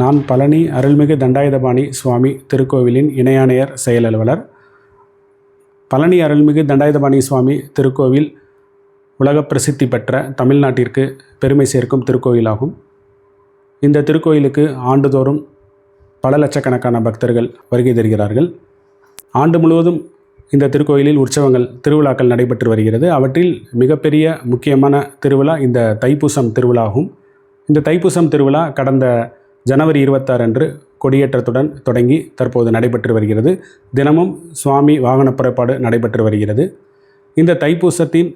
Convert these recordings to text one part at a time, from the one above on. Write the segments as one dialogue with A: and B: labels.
A: நான் பழனி அருள்மிகு தண்டாயுதபாணி சுவாமி திருக்கோவிலின் இணையாணையர் செயல் அலுவலர். பழனி அருள்மிகு தண்டாயுதபாணி சுவாமி திருக்கோவில் உலக பிரசித்தி பெற்ற தமிழ்நாட்டிற்கு பெருமை சேர்க்கும் திருக்கோயிலாகும். இந்த திருக்கோயிலுக்கு ஆண்டுதோறும் பல லட்சக்கணக்கான பக்தர்கள் வருகை தருகிறார்கள். ஆண்டு முழுவதும் இந்த திருக்கோயிலில் உற்சவங்கள் திருவிழாக்கள் நடைபெற்று வருகிறது. அவற்றில் மிகப்பெரிய முக்கியமான திருவிழா இந்த தைப்பூசம் திருவிழாகும். இந்த தைப்பூசம் திருவிழா கடந்த ஜனவரி இருபத்தாறு அன்று கொடியேற்றத்துடன் தொடங்கி தற்போது நடைபெற்று வருகிறது. தினமும் சுவாமி வாகன புறப்பாடு நடைபெற்று வருகிறது. இந்த தைப்பூசத்தின்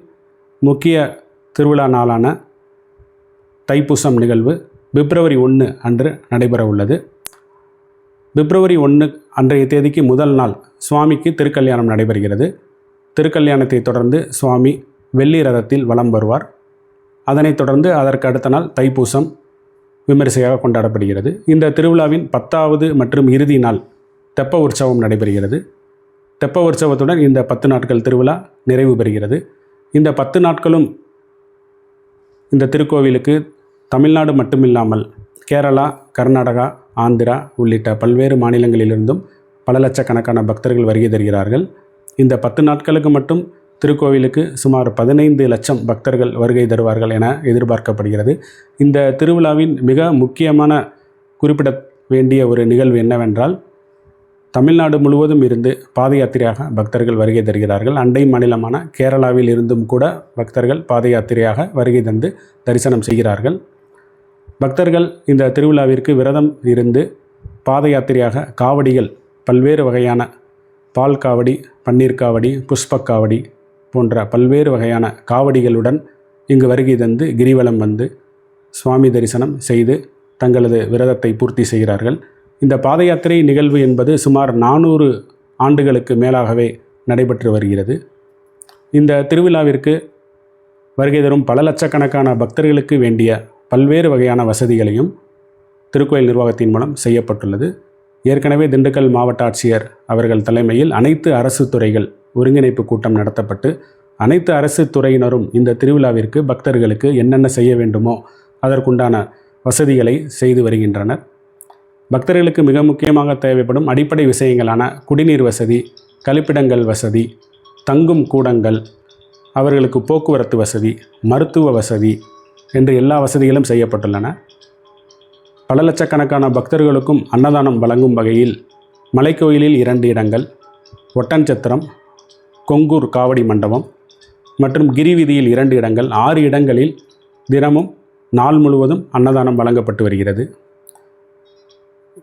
A: முக்கிய திருவிழா நாளான தைப்பூசம் நிகழ்வு பிப்ரவரி ஒன்று அன்று நடைபெற உள்ளது. பிப்ரவரி ஒன்று அன்றைய தேதிக்கு முதல் நாள் சுவாமிக்கு திருக்கல்யாணம் நடைபெறுகிறது. திருக்கல்யாணத்தை தொடர்ந்து சுவாமி வெள்ளி ரதத்தில் வலம் வருவார். அதனைத் தொடர்ந்து அதற்கு அடுத்த நாள் தைப்பூசம் விமரிசையாக கொண்டாடப்படுகிறது. இந்த திருவிழாவின் பத்தாவது மற்றும் இறுதி நாள் தெப்ப உற்சவம் நடைபெறுகிறது. தெப்ப உற்சவத்துடன் இந்த பத்து நாட்கள் திருவிழா நிறைவு பெறுகிறது. இந்த பத்து நாட்களும் இந்த திருக்கோவிலுக்கு தமிழ்நாடு மட்டுமில்லாமல் கேரளா கர்நாடகா ஆந்திரா உள்ளிட்ட பல்வேறு மாநிலங்களிலிருந்தும் பல லட்சக்கணக்கான பக்தர்கள் வருகை தருகிறார்கள். இந்த பத்து நாட்களுக்கு மட்டும் திருக்கோவிலுக்கு சுமார் பதினைந்து லட்சம் பக்தர்கள் வருகை தருவார்கள் என எதிர்பார்க்கப்படுகிறது. இந்த திருவிழாவின் மிக முக்கியமான குறிப்பிட வேண்டிய ஒரு நிகழ்வு என்னவென்றால் தமிழ்நாடு முழுவதும் இருந்து பாத யாத்திரையாக பக்தர்கள் வருகை தருகிறார்கள். அண்டை மாநிலமான கேரளாவில் இருந்தும் கூட பக்தர்கள் பாத யாத்திரையாக வருகை தந்து தரிசனம் செய்கிறார்கள். பக்தர்கள் இந்த திருவிழாவிற்கு விரதம் இருந்து பாத யாத்திரையாக காவடிகள் பல்வேறு வகையான பால் காவடி பன்னீர் காவடி புஷ்பக்காவடி போன்ற பல்வேறு வகையான காவடிகளுடன் இங்கு வருகை தந்து கிரிவலம் வந்து சுவாமி தரிசனம் செய்து தங்களது விரதத்தை பூர்த்தி செய்கிறார்கள். இந்த பாத யாத்திரை நிகழ்வு என்பது சுமார் நானூறு ஆண்டுகளுக்கு மேலாகவே நடைபெற்று வருகிறது. இந்த திருவிழாவிற்கு வருகை தரும் பல லட்சக்கணக்கான பக்தர்களுக்கு வேண்டிய பல்வேறு வகையான வசதிகளையும் திருக்கோயில் நிர்வாகத்தின் மூலம் செய்யப்பட்டுள்ளது. ஏற்கனவே திண்டுக்கல் மாவட்ட ஆட்சியர் அவர்கள் தலைமையில் அனைத்து அரசு துறைகள் ஒருங்கிணைப்பு கூட்டம் நடத்தப்பட்டு அனைத்து அரசு துறையினரும் இந்த திருவிழாவிற்கு பக்தர்களுக்கு என்னென்ன செய்ய வேண்டுமோ அதற்குண்டான வசதிகளை செய்து வருகின்றனர். பக்தர்களுக்கு மிக முக்கியமாக தேவைப்படும் அடிப்படை விஷயங்களான குடிநீர் வசதி கழிப்பிடங்கள் வசதி தங்கும் கூடங்கள் அவர்களுக்கு போக்குவரத்து வசதி மருத்துவ வசதி என்று எல்லா வசதிகளும் செய்யப்பட்டுள்ளன. பல லட்சக்கணக்கான பக்தர்களுக்கும் அன்னதானம் வழங்கும் வகையில் மலைக்கோயிலில் இரண்டு இடங்கள் ஒட்டன்சத்திரம் கொங்கூர் காவடி மண்டபம் மற்றும் கிரிவீதியில் இரண்டு இடங்கள் ஆறு இடங்களில் தினமும் நாள் முழுவதும் அன்னதானம் வழங்கப்பட்டு வருகிறது.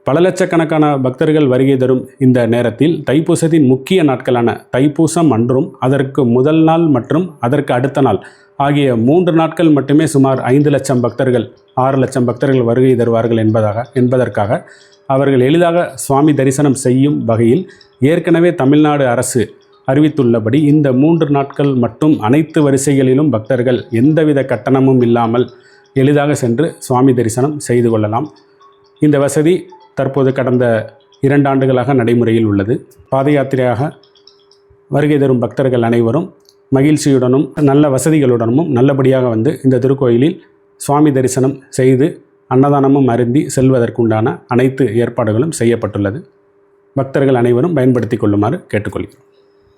A: பல லட்சக்கணக்கான பக்தர்கள் வருகை தரும் இந்த நேரத்தில் தைப்பூசத்தின் முக்கிய நாட்களான தைப்பூசம் அன்றும் அதற்கு முதல் நாள் மற்றும் அதற்கு அடுத்த நாள் ஆகிய மூன்று நாட்கள் மட்டுமே சுமார் ஐந்து லட்சம் பக்தர்கள் ஆறு லட்சம் பக்தர்கள் வருகை தருவார்கள் என்பதாக என்பதற்காக அவர்கள் எளிதாக சுவாமி தரிசனம் செய்யும் வகையில் ஏற்கனவே தமிழ்நாடு அரசு அறிவித்துள்ளபடி இந்த மூன்று நாட்கள் மட்டும் அனைத்து வரிசைகளிலும் பக்தர்கள் எந்தவித கட்டணமும் இல்லாமல் எளிதாக சென்று சுவாமி தரிசனம் செய்து கொள்ளலாம். இந்த வசதி தற்போது கடந்த இரண்டு ஆண்டுகளாக நடைமுறையில் உள்ளது. பாத யாத்திரையாக வருகை தரும் பக்தர்கள் அனைவரும் மகிழ்ச்சியுடனும் நல்ல வசதிகளுடனும் நல்லபடியாக வந்து இந்த திருக்கோயிலில் சுவாமி தரிசனம் செய்து அன்னதானமும் அருந்தி செல்வதற்குண்டான அனைத்து ஏற்பாடுகளும் செய்யப்பட்டுள்ளது. பக்தர்கள் அனைவரும் பயன்படுத்தி கொள்ளுமாறு கேட்டுக்கொள்கிறோம்.